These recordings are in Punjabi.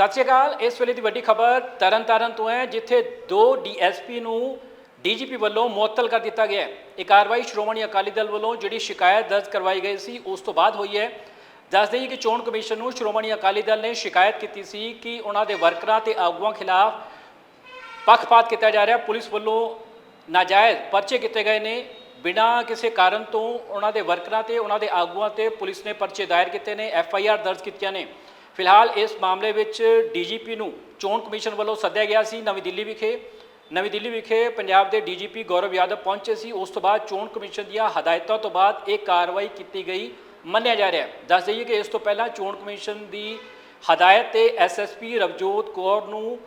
ਸਤਿ ਸ਼੍ਰੀ ਅਕਾਲ, ਇਸ ਵੇਲੇ ਦੀ ਵੱਡੀ ਖਬਰ ਤਰਨਤਾਰਨ ਤੋਂ ਹੈ, ਜਿੱਥੇ ਦੋ ਡੀਐਸਪੀ ਨੂੰ ਡੀਜੀਪੀ ਵੱਲੋਂ ਮੁਅੱਤਲ ਕਰ ਦਿੱਤਾ ਗਿਆ ਹੈ। ਇਹ ਕਾਰਵਾਈ ਸ਼੍ਰੋਮਣੀ ਅਕਾਲੀ ਦਲ ਵੱਲੋਂ ਜਿਹੜੀ ਸ਼ਿਕਾਇਤ ਦਰਜ ਕਰਵਾਈ ਗਈ ਸੀ, ਉਸ ਤੋਂ ਬਾਅਦ ਹੋਈ ਹੈ। ਦੱਸ ਦੇਈਏ ਕਿ ਚੋਣ ਕਮਿਸ਼ਨ ਨੂੰ ਸ਼੍ਰੋਮਣੀ ਅਕਾਲੀ ਦਲ ਨੇ ਸ਼ਿਕਾਇਤ ਕੀਤੀ ਸੀ ਕਿ ਉਹਨਾਂ ਦੇ ਵਰਕਰਾਂ ਤੇ ਆਗੂਆਂ ਖਿਲਾਫ ਪੱਖਪਾਤ ਕੀਤਾ ਜਾ ਰਿਹਾ। ਪੁਲਿਸ ਵੱਲੋਂ ਨਾਜਾਇਜ਼ ਪਰਚੇ ਕੀਤੇ ਗਏ ਨੇ। ਬਿਨਾਂ ਕਿਸੇ ਕਾਰਨ ਤੋਂ ਉਹਨਾਂ ਦੇ ਵਰਕਰਾਂ ਤੇ ਉਹਨਾਂ ਦੇ ਆਗੂਆਂ ਤੇ ਪੁਲਿਸ ਨੇ ਪਰਚੇ ਦਾਇਰ ਕੀਤੇ ਨੇ, ਐਫ ਆਈ ਆਰ ਦਰਜ ਕੀਤੀਆਂ ਨੇ। ਫਿਲਹਾਲ ਇਸ ਮਾਮਲੇ ਵਿੱਚ ਡੀਜੀਪੀ ਨੂੰ ਚੋਣ ਕਮਿਸ਼ਨ ਵੱਲੋਂ ਸੱਦਿਆ ਗਿਆ ਸੀ ਨਵੀਂ ਦਿੱਲੀ ਵਿਖੇ। ਨਵੀਂ ਦਿੱਲੀ ਵਿਖੇ ਪੰਜਾਬ ਦੇ ਡੀਜੀਪੀ ਗੌਰਵ ਯਾਦਵ ਪਹੁੰਚੇ ਸੀ। ਉਸ ਤੋਂ ਬਾਅਦ ਚੋਣ ਕਮਿਸ਼ਨ ਦੀਆਂ ਹਦਾਇਤਾਂ ਤੋਂ ਬਾਅਦ ਇਹ ਕਾਰਵਾਈ ਕੀਤੀ ਗਈ, ਮੰਨਿਆ ਜਾ ਰਿਹਾ ਹੈ। ਦੱਸ ਦਈਏ ਕਿ ਇਸ ਤੋਂ ਪਹਿਲਾਂ ਚੋਣ ਕਮਿਸ਼ਨ ਦੀ ਹਦਾਇਤ ਤੇ ਐਸਐਸਪੀ ਰਵਜੋਤ ਕੌਰ ਨੂੰ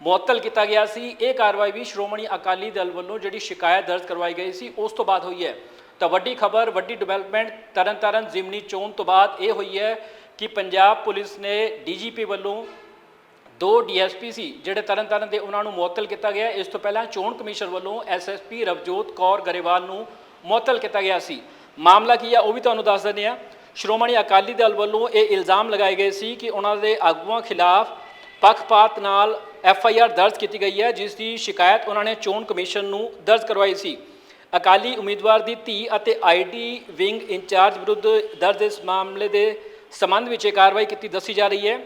ਮੁਅੱਤਲ ਕੀਤਾ ਗਿਆ ਸੀ। ਇਹ ਕਾਰਵਾਈ ਵੀ ਸ਼੍ਰੋਮਣੀ ਅਕਾਲੀ ਦਲ ਵੱਲੋਂ ਜਿਹੜੀ ਸ਼ਿਕਾਇਤ ਦਰਜ ਕਰਵਾਈ ਗਈ ਸੀ, ਉਸ ਤੋਂ ਬਾਅਦ ਹੋਈ ਹੈ। ਤਾਂ ਵੱਡੀ ਖਬਰ, ਵੱਡੀ ਡਿਵੈਲਪਮੈਂਟ ਤਰਨਤਾਰਨ ਜ਼ਿਮਨੀ ਚੋਣ ਤੋਂ ਬਾਅਦ ਇਹ ਹੋਈ ਹੈ ਕਿ ਪੰਜਾਬ ਪੁਲਿਸ ਨੇ ਡੀਜੀਪੀ ਵੱਲੋਂ ਦੋ ਡੀਐਸਪੀ ਸੀ, ਜਿਹੜੇ ਤਰਨਤਾਰਨ ਦੇ ਉਹਨਾਂ ਨੂੰ ਮੁਅੱਤਲ ਕੀਤਾ ਗਿਆ। ਇਸ ਤੋਂ ਪਹਿਲਾਂ ਚੋਣ ਕਮਿਸ਼ਨ ਵੱਲੋਂ ਐਸਐਸਪੀ ਰਵਜੋਤ ਕੌਰ ਗਰੇਵਾਲ ਨੂੰ ਮੁਅੱਤਲ ਕੀਤਾ ਗਿਆ ਸੀ। ਮਾਮਲਾ ਕੀ ਆ, ਉਹ ਵੀ ਤੁਹਾਨੂੰ ਦੱਸ ਦਿੰਦੇ ਆ। ਸ਼੍ਰੋਮਣੀ ਅਕਾਲੀ ਦਲ ਵੱਲੋਂ ਇਹ ਇਲਜ਼ਾਮ ਲਗਾਏ ਗਏ ਸੀ ਕਿ ਉਹਨਾਂ ਦੇ ਆਗੂਆਂ ਖਿਲਾਫ ਪੱਖਪਾਤ ਨਾਲ ਐਫ ਆਈ ਆਰ ਦਰਜ ਕੀਤੀ ਗਈ ਹੈ, ਜਿਸ ਦੀ ਸ਼ਿਕਾਇਤ ਉਹਨਾਂ ਨੇ ਚੋਣ ਕਮਿਸ਼ਨ ਨੂੰ ਦਰਜ ਕਰਵਾਈ ਸੀ। ਅਕਾਲੀ ਉਮੀਦਵਾਰ ਦੀ ਧੀ ਅਤੇ ਆਈਡੀ ਵਿੰਗ ਇੰਚਾਰਜ ਵਿਰੁੱਧ ਦਰਜ ਇਸ ਮਾਮਲੇ ਦੇ ਸੰਬੰਧ ਵਿੱਚ ਇਹ ਕਾਰਵਾਈ ਕੀਤੀ ਦੱਸੀ ਜਾ ਰਹੀ ਹੈ।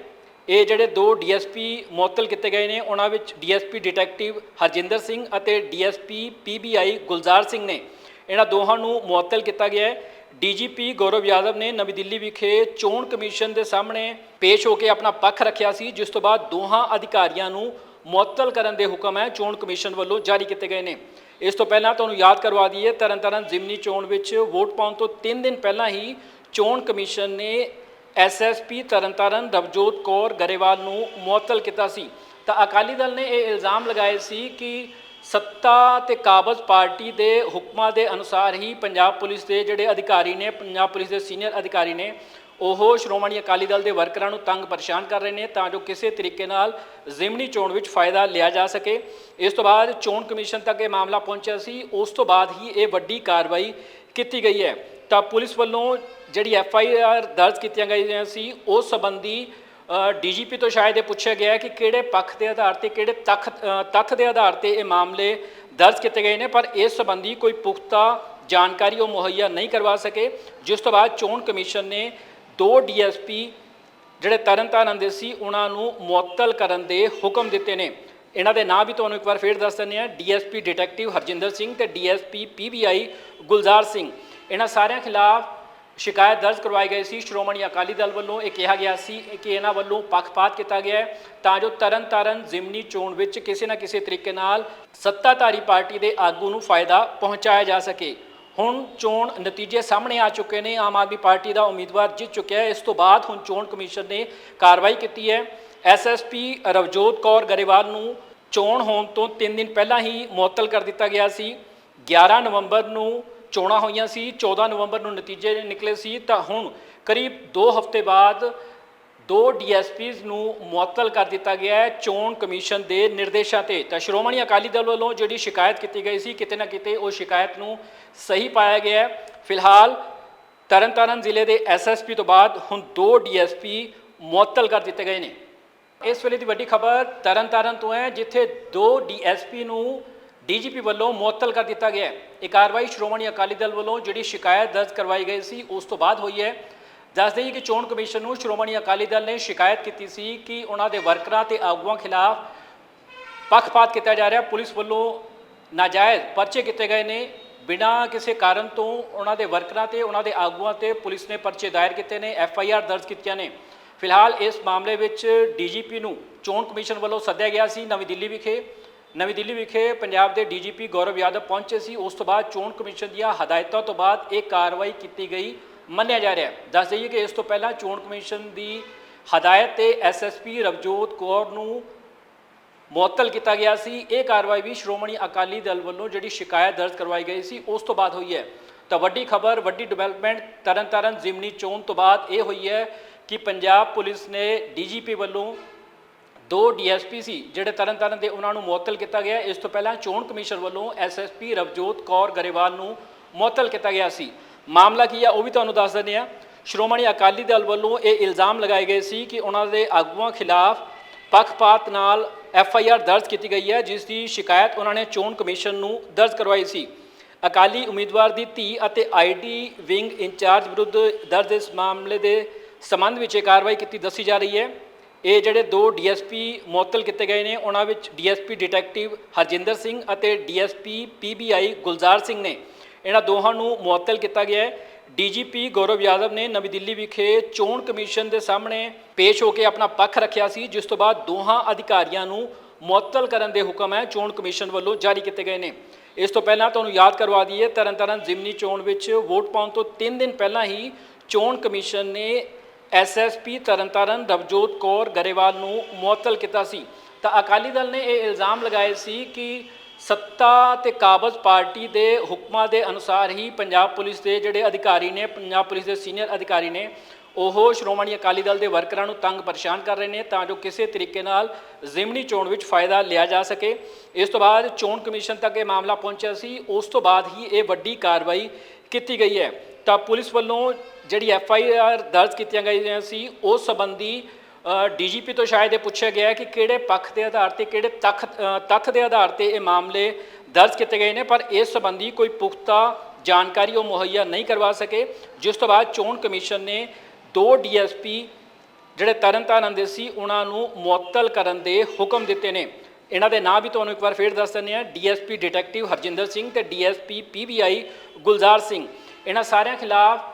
ਇਹ ਜਿਹੜੇ ਦੋ ਡੀਐਸਪੀ ਮੁਅੱਤਲ ਕੀਤੇ ਗਏ ਨੇ, ਉਹਨਾਂ ਵਿੱਚ ਡੀਐਸਪੀ ਡਿਟੈਕਟਿਵ ਹਰਜਿੰਦਰ ਸਿੰਘ ਅਤੇ ਡੀਐਸਪੀ ਪੀਬੀਆਈ ਗੁਲਜ਼ਾਰ ਸਿੰਘ ਨੇ। ਇਹਨਾਂ ਦੋਹਾਂ ਨੂੰ ਮੁਅੱਤਲ ਕੀਤਾ ਗਿਆ ਹੈ। ਡੀਜੀਪੀ ਗੌਰਵ ਯਾਦਵ ਨੇ ਨਵੀਂ ਦਿੱਲੀ ਵਿਖੇ ਚੋਣ ਕਮਿਸ਼ਨ ਦੇ ਸਾਹਮਣੇ ਪੇਸ਼ ਹੋ ਕੇ ਆਪਣਾ ਪੱਖ ਰੱਖਿਆ ਸੀ, ਜਿਸ ਤੋਂ ਬਾਅਦ ਦੋਹਾਂ ਅਧਿਕਾਰੀਆਂ ਨੂੰ ਮੁਅੱਤਲ ਕਰਨ ਦੇ ਹੁਕਮ ਹੈ, ਚੋਣ ਕਮਿਸ਼ਨ ਵੱਲੋਂ ਜਾਰੀ ਕੀਤੇ ਗਏ ਨੇ। ਇਸ ਤੋਂ ਪਹਿਲਾਂ ਤੁਹਾਨੂੰ ਯਾਦ ਕਰਵਾ ਦਈਏ, ਤਰਨਤਾਰਨ ਜ਼ਿਮਨੀ ਚੋਣ ਵਿੱਚ ਵੋਟ ਪਾਉਣ ਤੋਂ 3 ਦਿਨ ਪਹਿਲਾਂ ਹੀ ਚੋਣ ਕਮਿਸ਼ਨ ਨੇ ਐਸਐਸਪੀ ਤਰਨਤਾਰਨ ਦਵਜੋਤ ਕੌਰ ਗਰੇਵਾਲ ਨੂੰ ਮੁਅੱਤਲ ਕੀਤਾ ਸੀ। ਤਾਂ ਅਕਾਲੀ ਦਲ ਨੇ ਇਹ ਇਲਜ਼ਾਮ ਲਗਾਏ ਸੀ ਕਿ ਸੱਤਾ ਤੇ ਕਾਬਜ਼ ਪਾਰਟੀ ਦੇ ਹੁਕਮਾਂ ਦੇ ਅਨੁਸਾਰ ਹੀ ਪੰਜਾਬ ਪੁਲਿਸ ਦੇ ਜਿਹੜੇ ਅਧਿਕਾਰੀ ਨੇ, ਪੰਜਾਬ ਪੁਲਿਸ ਦੇ ਸੀਨੀਅਰ ਅਧਿਕਾਰੀ ਨੇ, ਉਹ ਸ਼੍ਰੋਮਣੀ ਅਕਾਲੀ ਦਲ ਦੇ ਵਰਕਰਾਂ ਨੂੰ ਤੰਗ ਪਰੇਸ਼ਾਨ ਕਰ ਰਹੇ ਨੇ ਤਾਂ ਜੋ ਕਿਸੇ ਤਰੀਕੇ ਨਾਲ ਜ਼ਿਮਨੀ ਚੋਣ ਵਿੱਚ ਫਾਇਦਾ ਲਿਆ ਜਾ ਸਕੇ। ਇਸ ਤੋਂ ਬਾਅਦ ਚੋਣ ਕਮਿਸ਼ਨ ਤੱਕ ਇਹ ਮਾਮਲਾ ਪਹੁੰਚਿਆ ਸੀ। ਉਸ ਤੋਂ ਬਾਅਦ ਹੀ ਇਹ ਵੱਡੀ ਕਾਰਵਾਈ ਕੀਤੀ ਗਈ ਹੈ। ਤਾਂ ਪੁਲਿਸ ਵੱਲੋਂ ਜਿਹੜੀ ਐਫ ਆਈ ਆਰ ਦਰਜ ਕੀਤੀਆਂ ਗਈਆਂ ਸੀ, ਉਸ ਸੰਬੰਧੀ ਡੀਜੀਪੀ ਤੋਂ ਸ਼ਾਇਦ ਇਹ ਪੁੱਛਿਆ ਗਿਆ ਕਿ ਕਿਹੜੇ ਪੱਖ ਦੇ ਆਧਾਰ ਤੇ, ਕਿਹੜੇ ਤੱਥ ਤੱਥ ਦੇ ਆਧਾਰ ਤੇ ਇਹ ਮਾਮਲੇ ਦਰਜ ਕੀਤੇ ਗਏ ਨੇ, ਪਰ ਇਸ ਸੰਬੰਧੀ ਕੋਈ ਪੁਖਤਾ ਜਾਣਕਾਰੀ ਉਹ ਮੁਹੱਈਆ ਨਹੀਂ ਕਰਵਾ ਸਕੇ। ਜਿਸ ਤੋਂ ਬਾਅਦ ਚੋਣ ਕਮਿਸ਼ਨ ਨੇ ਦੋ ਡੀਐਸਪੀ ਜਿਹੜੇ ਤਰਨਤਾਰਨ ਦੇ ਸੀ, ਉਹਨਾਂ ਨੂੰ ਮੁਅੱਤਲ ਕਰਨ ਦੇ ਹੁਕਮ ਦਿੱਤੇ ਨੇ। ਇਹਨਾਂ ਦੇ ਨਾਂ ਵੀ ਤੁਹਾਨੂੰ ਇੱਕ ਵਾਰ ਫੇਰ ਦੱਸ ਦਿੰਦੇ ਆ ਡੀਐਸਪੀ ਡਿਟੈਕਟਿਵ ਹਰਜਿੰਦਰ ਸਿੰਘ ਤੇ ਡੀਐਸਪੀ ਪੀਬੀਆਈ ਗੁਲਜ਼ਾਰ ਸਿੰਘ। ਇਹਨਾਂ ਸਾਰਿਆਂ ਖਿਲਾਫ ਸ਼ਿਕਾਇਤ ਦਰਜ ਕਰਵਾਈ ਗਈ ਸੀ। ਸ਼੍ਰੋਮਣੀ ਅਕਾਲੀ ਦਲ ਵੱਲੋਂ ਇਹ ਕਿਹਾ ਗਿਆ ਸੀ ਕਿ ਇਹਨਾਂ ਵੱਲੋਂ ਪੱਖਪਾਤ ਕੀਤਾ ਗਿਆ ਹੈ ਤਾਂ ਜੋ ਤਰਨਤਾਰਨ ਜ਼ਿਮਨੀ ਚੋਣ ਵਿੱਚ ਕਿਸੇ ਨਾ ਕਿਸੇ ਤਰੀਕੇ ਨਾਲ ਸੱਤਾਧਾਰੀ ਪਾਰਟੀ ਦੇ ਆਗੂ ਨੂੰ ਫਾਇਦਾ ਪਹੁੰਚਾਇਆ ਜਾ ਸਕੇ। ਹੁਣ ਚੋਣ ਨਤੀਜੇ ਸਾਹਮਣੇ ਆ ਚੁੱਕੇ ਨੇ। ਆਮ ਆਦਮੀ ਪਾਰਟੀ ਦਾ ਉਮੀਦਵਾਰ ਜਿੱਤ ਚੁੱਕਿਆ ਹੈ। ਇਸ ਤੋਂ ਬਾਅਦ ਹੁਣ ਚੋਣ ਕਮਿਸ਼ਨ ਨੇ ਕਾਰਵਾਈ ਕੀਤੀ ਹੈ। ਐਸਐਸਪੀ ਰਵਜੋਤ ਕੌਰ ਗਰੇਵਾਲ ਨੂੰ ਚੋਣ ਹੋਣ ਤੋਂ 3 ਦਿਨ ਪਹਿਲਾਂ ਹੀ ਮੁਅੱਤਲ ਕਰ ਦਿੱਤਾ ਗਿਆ ਸੀ। 11 ਨਵੰਬਰ ਨੂੰ ਚੋਣਾਂ ਹੋਈਆਂ ਸੀ 14 ਨਵੰਬਰ ਨੂੰ ਨਤੀਜੇ ਨਿਕਲੇ ਸੀ, ਤਾਂ ਹੁਣ ਕਰੀਬ 2 ਹਫ਼ਤੇ ਬਾਅਦ ਦੋ ਡੀਐਸਪੀਜ਼ ਨੂੰ ਮੁਅੱਤਲ ਕਰ ਦਿੱਤਾ ਗਿਆ ਹੈ ਚੋਣ ਕਮਿਸ਼ਨ ਦੇ ਨਿਰਦੇਸ਼ਾਂ ਤੇ। ਤਾਂ ਸ਼੍ਰੋਮਣੀ ਅਕਾਲੀ ਦਲ ਵੱਲੋਂ ਜਿਹੜੀ ਸ਼ਿਕਾਇਤ ਕੀਤੀ ਗਈ ਸੀ, ਕਿਤੇ ਨਾ ਕਿਤੇ ਉਹ ਸ਼ਿਕਾਇਤ ਨੂੰ ਸਹੀ ਪਾਇਆ ਗਿਆ ਹੈ। ਫਿਲਹਾਲ ਤਰਨਤਾਰਨ ਜ਼ਿਲ੍ਹੇ ਦੇ ਐਸਐਸਪੀ ਤੋਂ ਬਾਅਦ ਹੁਣ ਦੋ ਡੀਐਸਪੀ ਮੁਅੱਤਲ ਕਰ ਦਿੱਤੇ ਗਏ ਨੇ। ਇਸ ਵੇਲੇ ਦੀ ਵੱਡੀ ਖਬਰ ਤਰਨਤਾਰਨ ਤੋਂ ਹੈ, ਜਿੱਥੇ ਦੋ ਡੀਐਸਪੀ ਨੂੰ ਡੀਜੀਪੀ ਵੱਲੋਂ ਮੁਅੱਤਲ ਕਰ ਦਿੱਤਾ ਗਿਆ ਹੈ। ਇਹ ਕਾਰਵਾਈ ਸ਼੍ਰੋਮਣੀ ਅਕਾਲੀ ਦਲ ਵੱਲੋਂ ਜਿਹੜੀ ਸ਼ਿਕਾਇਤ ਦਰਜ ਕਰਵਾਈ ਗਈ ਸੀ, ਉਸ ਤੋਂ ਬਾਅਦ ਹੋਈ ਹੈ। ਦੱਸ ਦੇਈਏ ਕਿ ਚੋਣ ਕਮਿਸ਼ਨ ਨੂੰ ਸ਼੍ਰੋਮਣੀ ਅਕਾਲੀ ਦਲ ਨੇ ਸ਼ਿਕਾਇਤ ਕੀਤੀ ਸੀ ਕਿ ਉਹਨਾਂ ਦੇ ਵਰਕਰਾਂ ਤੇ ਆਗੂਆਂ ਖਿਲਾਫ ਪੱਖਪਾਤ ਕੀਤਾ ਜਾ ਰਿਹਾ। ਪੁਲਿਸ ਵੱਲੋਂ ਨਾਜਾਇਜ਼ ਪਰਚੇ ਕੀਤੇ ਗਏ ਨੇ। ਬਿਨਾਂ ਕਿਸੇ ਕਾਰਨ ਤੋਂ ਉਹਨਾਂ ਦੇ ਵਰਕਰਾਂ ਤੇ ਉਹਨਾਂ ਦੇ ਆਗੂਆਂ ਤੇ ਪੁਲਿਸ ਨੇ ਪਰਚੇ ਦਾਇਰ ਕੀਤੇ ਨੇ, ਐਫ ਆਈ ਆਰ ਦਰਜ ਕੀਤੀਆਂ ਨੇ। ਫਿਲਹਾਲ ਇਸ ਮਾਮਲੇ ਵਿੱਚ ਡੀਜੀਪੀ ਨੂੰ ਚੋਣ ਕਮਿਸ਼ਨ ਵੱਲੋਂ ਸੱਦਿਆ ਗਿਆ ਸੀ, ਨਵੀਂ ਦਿੱਲੀ ਵਿਖੇ। ਨਵੀਂ ਦਿੱਲੀ ਵਿਖੇ ਪੰਜਾਬ ਦੇ ਡੀਜੀਪੀ ਗੌਰਵ ਯਾਦਵ ਪਹੁੰਚੇ ਸੀ। ਉਸ ਤੋਂ ਬਾਅਦ ਚੋਣ ਕਮਿਸ਼ਨ ਦੀਆਂ ਹਦਾਇਤਾਂ ਤੋਂ ਬਾਅਦ ਇਹ ਕਾਰਵਾਈ ਕੀਤੀ ਗਈ, ਮੰਨਿਆ ਜਾ ਰਿਹਾ ਹੈ। ਦੱਸ ਦਈਏ ਕਿ ਇਸ ਤੋਂ ਪਹਿਲਾਂ ਚੋਣ ਕਮਿਸ਼ਨ ਦੀ ਹਦਾਇਤ ਤੇ ਐਸਐਸਪੀ ਰਵਜੋਤ ਕੌਰ ਨੂੰ ਮੁਅੱਤਲ ਕੀਤਾ ਗਿਆ ਸੀ। ਇਹ ਕਾਰਵਾਈ ਵੀ ਸ਼੍ਰੋਮਣੀ ਅਕਾਲੀ ਦਲ ਵੱਲੋਂ ਜਿਹੜੀ ਸ਼ਿਕਾਇਤ ਦਰਜ ਕਰਵਾਈ ਗਈ ਸੀ, ਉਸ ਤੋਂ ਬਾਅਦ ਹੋਈ ਹੈ। ਤਾਂ ਵੱਡੀ ਖਬਰ, ਵੱਡੀ ਡਿਵੈਲਪਮੈਂਟ ਤਰਨਤਾਰਨ ਜ਼ਿਮਨੀ ਚੋਣ ਤੋਂ ਬਾਅਦ ਇਹ ਹੋਈ ਹੈ ਕਿ ਪੰਜਾਬ ਪੁਲਿਸ ਨੇ ਡੀਜੀਪੀ ਵੱਲੋਂ ਦੋ ਡੀਐਸਪੀ ਸੀ, ਜਿਹੜੇ ਤਰਨਤਾਰਨ ਦੇ ਉਹਨਾਂ ਨੂੰ ਮੁਅੱਤਲ ਕੀਤਾ ਗਿਆ। ਇਸ ਤੋਂ ਪਹਿਲਾਂ ਚੋਣ ਕਮਿਸ਼ਨ ਵੱਲੋਂ ਐਸਐਸਪੀ ਰਵਜੋਤ ਕੌਰ ਗਰੇਵਾਲ ਨੂੰ ਮੁਅੱਤਲ ਕੀਤਾ ਗਿਆ ਸੀ। ਮਾਮਲਾ ਕੀ ਹੈ ਉਹ ਵੀ ਤੁਹਾਨੂੰ ਦੱਸ ਦਿੰਦੇ ਆ। ਸ਼੍ਰੋਮਣੀ ਅਕਾਲੀ ਦਲ ਵੱਲੋਂ ਇਹ ਇਲਜ਼ਾਮ ਲਗਾਏ ਗਏ ਸੀ ਕਿ ਉਹਨਾਂ ਦੇ ਆਗੂਆਂ ਖਿਲਾਫ ਪੱਖਪਾਤ ਨਾਲ ਐਫ ਆਈ ਆਰ ਦਰਜ ਕੀਤੀ ਗਈ ਹੈ, ਜਿਸ ਦੀ ਸ਼ਿਕਾਇਤ ਉਹਨਾਂ ਨੇ ਚੋਣ ਕਮਿਸ਼ਨ ਨੂੰ ਦਰਜ ਕਰਵਾਈ ਸੀ। ਅਕਾਲੀ ਉਮੀਦਵਾਰ ਦੀ ਧੀ ਅਤੇ ਆਈਡੀ ਵਿੰਗ ਇੰਚਾਰਜ ਵਿਰੁੱਧ ਦਰਜ ਇਸ ਮਾਮਲੇ ਦੇ ਸੰਬੰਧ ਵਿੱਚ ਇਹ ਕਾਰਵਾਈ ਕੀਤੀ ਦੱਸੀ ਜਾ ਰਹੀ ਹੈ। ਇਹ ਜਿਹੜੇ ਦੋ ਡੀਐਸਪੀ ਮੁਅੱਤਲ ਕੀਤੇ ਗਏ ਨੇ, ਉਹਨਾਂ ਵਿੱਚ ਡੀਐਸਪੀ ਡਿਟੈਕਟਿਵ ਹਰਜਿੰਦਰ ਸਿੰਘ ਅਤੇ ਡੀਐਸਪੀ ਪੀਬੀਆਈ ਗੁਲਜ਼ਾਰ ਸਿੰਘ ਨੇ। ਇਹਨਾਂ ਦੋਹਾਂ ਨੂੰ ਮੁਅੱਤਲ ਕੀਤਾ ਗਿਆ ਹੈ। ਡੀਜੀਪੀ ਗੌਰਵ ਯਾਦਵ ਨੇ ਨਵੀਂ ਦਿੱਲੀ ਵਿਖੇ ਚੋਣ ਕਮਿਸ਼ਨ ਦੇ ਸਾਹਮਣੇ ਪੇਸ਼ ਹੋ ਕੇ ਆਪਣਾ ਪੱਖ ਰੱਖਿਆ ਸੀ, ਜਿਸ ਤੋਂ ਬਾਅਦ ਦੋਹਾਂ ਅਧਿਕਾਰੀਆਂ ਨੂੰ ਮੁਅੱਤਲ ਕਰਨ ਦੇ ਹੁਕਮ ਹੈ, ਚੋਣ ਕਮਿਸ਼ਨ ਵੱਲੋਂ ਜਾਰੀ ਕੀਤੇ ਗਏ ਨੇ। ਇਸ ਤੋਂ ਪਹਿਲਾਂ ਤੁਹਾਨੂੰ ਯਾਦ ਕਰਵਾ ਦਈਏ, ਤਰਨਤਾਰਨ ਜ਼ਿਮਨੀ ਚੋਣ ਵਿੱਚ ਵੋਟ ਪਾਉਣ ਤੋਂ 3 ਦਿਨ ਪਹਿਲਾਂ ਹੀ ਚੋਣ ਕਮਿਸ਼ਨ ਨੇ ਐਸਐਸਪੀ ਤਰਨਤਾਰਨ ਰਵਜੋਤ ਕੌਰ ਗਰੇਵਾਲ ਨੂੰ ਮੁਅੱਤਲ ਕੀਤਾ ਸੀ। ਤਾਂ ਅਕਾਲੀ ਦਲ ਨੇ ਇਹ ਇਲਜ਼ਾਮ ਲਗਾਏ ਸੀ ਕਿ ਸੱਤਾ ਤੇ ਕਾਬਜ਼ ਪਾਰਟੀ ਦੇ ਹੁਕਮਾਂ ਦੇ ਅਨੁਸਾਰ ਹੀ ਪੰਜਾਬ ਪੁਲਿਸ ਦੇ ਜਿਹੜੇ ਅਧਿਕਾਰੀ ਨੇ, ਪੰਜਾਬ ਪੁਲਿਸ ਦੇ ਸੀਨੀਅਰ ਅਧਿਕਾਰੀ ਨੇ, ਉਹ ਸ਼੍ਰੋਮਣੀ ਅਕਾਲੀ ਦਲ ਦੇ ਵਰਕਰਾਂ ਨੂੰ ਤੰਗ ਪਰੇਸ਼ਾਨ ਕਰ ਰਹੇ ਨੇ ਤਾਂ ਜੋ ਕਿਸੇ ਤਰੀਕੇ ਨਾਲ ਜ਼ਿਮਨੀ ਚੋਣ ਵਿੱਚ ਫਾਇਦਾ ਲਿਆ ਜਾ ਸਕੇ। ਇਸ ਤੋਂ ਬਾਅਦ ਚੋਣ ਕਮਿਸ਼ਨ ਤੱਕ ਇਹ ਮਾਮਲਾ ਪਹੁੰਚਿਆ ਸੀ। ਉਸ ਤੋਂ ਬਾਅਦ ਹੀ ਇਹ ਵੱਡੀ ਕਾਰਵਾਈ ਕੀਤੀ ਗਈ ਹੈ। ਤਾਂ ਪੁਲਿਸ ਵੱਲੋਂ ਜਿਹੜੀ ਐਫ ਆਈ ਆਰ ਦਰਜ ਕੀਤੀਆਂ ਗਈਆਂ ਸੀ, ਉਸ ਸੰਬੰਧੀ ਡੀਜੀਪੀ ਤੋਂ ਸ਼ਾਇਦ ਇਹ ਪੁੱਛਿਆ ਗਿਆ ਕਿ ਕਿਹੜੇ ਪੱਖ ਦੇ ਆਧਾਰ ਤੇ, ਕਿਹੜੇ ਤੱਥ ਤੱਥ ਦੇ ਆਧਾਰ ਤੇ ਇਹ ਮਾਮਲੇ ਦਰਜ ਕੀਤੇ ਗਏ ਨੇ, ਪਰ ਇਸ ਸੰਬੰਧੀ ਕੋਈ ਪੁਖਤਾ ਜਾਣਕਾਰੀ ਉਹ ਮੁਹੱਈਆ ਨਹੀਂ ਕਰਵਾ ਸਕੇ, ਜਿਸ ਤੋਂ ਬਾਅਦ ਚੋਣ ਕਮਿਸ਼ਨ ਨੇ ਦੋ ਡੀਐਸਪੀ ਜਿਹੜੇ ਤਰਨਤਾਰਨ ਦੇ ਸੀ, ਉਹਨਾਂ ਨੂੰ ਮੁਅੱਤਲ ਕਰਨ ਦੇ ਹੁਕਮ ਦਿੱਤੇ ਨੇ। ਇਹਨਾਂ ਦੇ ਨਾਂ ਵੀ ਤੁਹਾਨੂੰ ਇੱਕ ਵਾਰ ਫੇਰ ਦੱਸ ਦਿੰਦੇ ਆ ਡੀਐਸਪੀ ਡਿਟੈਕਟਿਵ ਹਰਜਿੰਦਰ ਸਿੰਘ ਤੇ ਡੀਐਸਪੀ ਪੀਬੀਆਈ ਗੁਲਜ਼ਾਰ ਸਿੰਘ। ਇਹਨਾਂ ਸਾਰਿਆਂ ਖਿਲਾਫ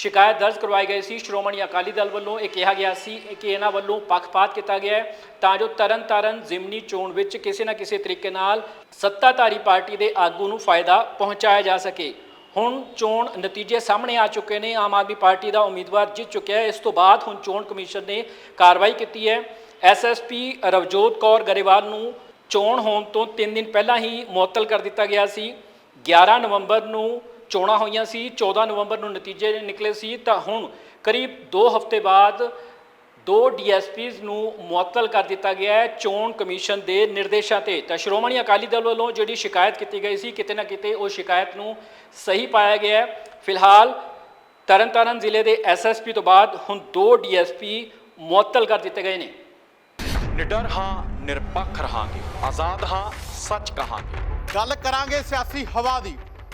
ਸ਼ਿਕਾਇਤ ਦਰਜ ਕਰਵਾਈ ਗਈ ਸੀ। ਸ਼੍ਰੋਮਣੀ ਅਕਾਲੀ ਦਲ ਵੱਲੋਂ ਇਹ ਕਿਹਾ ਗਿਆ ਸੀ ਕਿ ਇਹਨਾਂ ਵੱਲੋਂ ਪੱਖਪਾਤ ਕੀਤਾ ਗਿਆ ਹੈ ਤਾਂ ਜੋ ਤਰਨਤਾਰਨ, ਜ਼ਿਮਨੀ, ਚੋਣ ਵਿੱਚ ਕਿਸੇ ਨਾ ਕਿਸੇ ਤਰੀਕੇ ਨਾਲ ਸੱਤਾਧਾਰੀ ਪਾਰਟੀ ਦੇ ਆਗੂ ਨੂੰ ਫਾਇਦਾ ਪਹੁੰਚਾਇਆ ਜਾ ਸਕੇ। ਹੁਣ ਚੋਣ ਨਤੀਜੇ ਸਾਹਮਣੇ ਆ ਚੁੱਕੇ ਨੇ। ਆਮ ਆਦਮੀ ਪਾਰਟੀ ਦਾ ਉਮੀਦਵਾਰ ਜਿੱਤ ਚੁੱਕਿਆ ਹੈ। ਇਸ ਤੋਂ ਬਾਅਦ ਹੁਣ ਚੋਣ ਕਮਿਸ਼ਨ ਨੇ ਕਾਰਵਾਈ ਕੀਤੀ ਹੈ। ਐਸਐਸਪੀ ਰਵਜੋਤ ਕੌਰ ਗਰੇਵਾਲ ਨੂੰ ਚੋਣ ਹੋਣ ਤੋਂ 3 ਦਿਨ ਪਹਿਲਾਂ ਹੀ ਮੁਅੱਤਲ ਕਰ ਦਿੱਤਾ ਗਿਆ ਸੀ। 11 ਨਵੰਬਰ ਨੂੰ ਚੋਣਾਂ ਹੋਈਆਂ ਸੀ 14 ਨਵੰਬਰ ਨੂੰ ਨਤੀਜੇ ਨਿਕਲੇ ਸੀ ਤਾਂ ਹੁਣ ਕਰੀਬ 2 ਹਫ਼ਤੇ ਬਾਅਦ ਦੋ ਡੀਐਸਪੀਜ਼ ਨੂੰ ਮੁਅੱਤਲ ਕਰ ਦਿੱਤਾ ਗਿਆ ਹੈ ਚੋਣ ਕਮਿਸ਼ਨ ਦੇ ਨਿਰਦੇਸ਼ਾਂ ਤੇ। ਤਾਂ ਸ਼੍ਰੋਮਣੀ ਅਕਾਲੀ ਦਲ ਵੱਲੋਂ ਜਿਹੜੀ ਸ਼ਿਕਾਇਤ ਕੀਤੀ ਗਈ ਸੀ ਕਿਤੇ ਨਾ ਕਿਤੇ ਉਹ ਸ਼ਿਕਾਇਤ ਨੂੰ ਸਹੀ ਪਾਇਆ ਗਿਆ ਹੈ। ਫਿਲਹਾਲ ਤਰਨਤਾਰਨ ਜ਼ਿਲ੍ਹੇ ਦੇ ਐਸਐਸਪੀ ਤੋਂ ਬਾਅਦ ਹੁਣ ਦੋ ਡੀਐਸਪੀ ਮੁਅੱਤਲ ਕਰ ਦਿੱਤੇ ਗਏ ਨੇ। ਨਿਡਰ ਹਾਂ ਨਿਰਪੱਖ ਰਹਾਂਗੇ ਆਜ਼ਾਦ ਹਾਂ ਸੱਚ ਕਹਾਂਗੇ। ਗੱਲ ਕਰਾਂਗੇ ਸਿਆਸੀ ਹਵਾ ਦੀ।